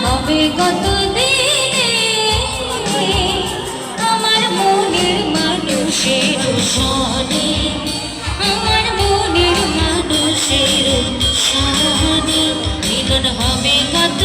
হবে কত আমার মনের মানুষের সনে আমার মনের মানুষের সনে মিলন হবে কত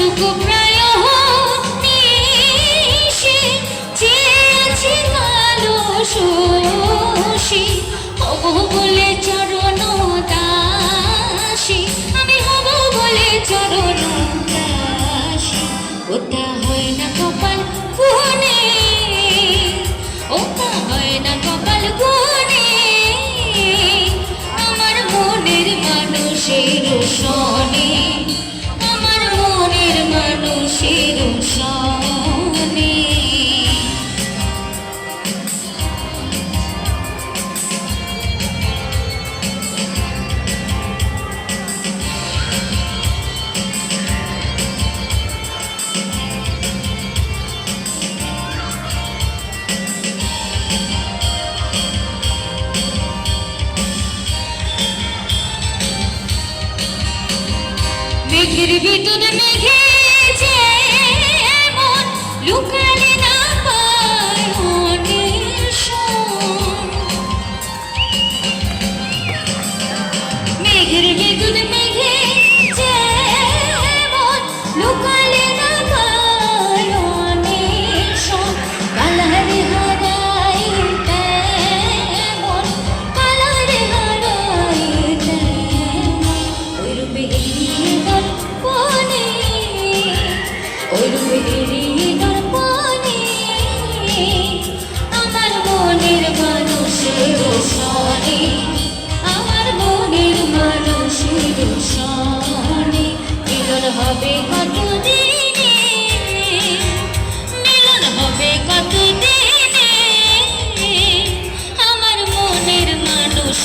কতটুকু প্রায় চেয়েছি কালো শোষী Bekir bir dönemi gel.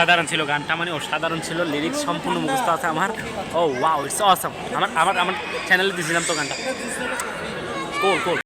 অসাধারণ ছিল গানটা মানে অসাধারণ ছিল লিরিক্স সম্পূর্ণ মুখস্থ আছে আমার। ও ওয়াও ইটস অসম আমার আমার আমার চ্যানেলে দিয়েছিলাম তো গানটা। কোল কোল